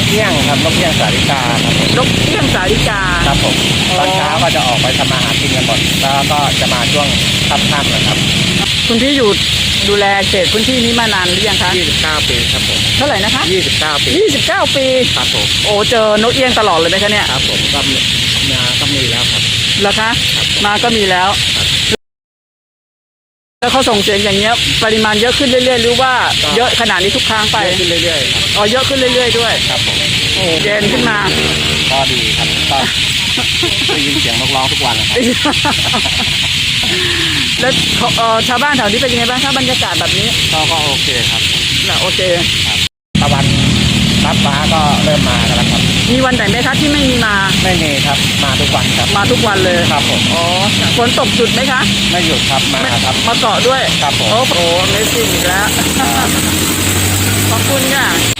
กเอี้ยงครับนกเอี้ยงสาริกาครับผมนกเอี้ยงสาลิกา ครับผมอ๋อ ตอนเช้าก็จะออกไปทำมาหากินกันหมดแล้วก็จะมาช่วงค่ำๆนะครับคุณพี่อยู่ดูแลเขตพื้นที่นี้มานานหรือยังคะ 29ปีครับผมเท่าไหร่นะคะ 29 ปี29 ปี ครับผมโอ้เจอนกเอี้ยงตลอดเลยไหมคะเนี่ยครับผมก็มีมาก็มีแล้วครับ เหรอคะครับผมมาก็มีแล้ว แล้วเขาส่งเสียงอย่างเงี้ยปริมาณเยอะขึ้นเรื่อยๆหรือว่าเยอะขนาดนี้ทุกครั้งไปไปขึ้นเรื่อยๆครับอ๋อเยอะขึ้นเรื่อยๆด้วยครับผมโอ้เกณฑ์ขึ้นมา ก็ดีครับก็ได้ยินเสียงนกร้องทุกวันนะครับแล้วเขาเอ่อชาวบ้านแถวนี้เป็นยังไงบ้างคะบรรยากาศแบบนี้ก็ก็โอเคครับน่ะโอเคตะวันรับฟ้าก็เริ่มมากันแล้วครับ มีวันไหนไหมคะที่ไม่มีมา ไม่มีครับมาทุกวันครับมาทุกวันเลยครับผมอ๋อฝนตกจุดไหมคะ ไม่หยุดครับมาครับมาเกาะด้วยครับผมโอ้โห Amazing อีกแล้วขอบคุณค่ะ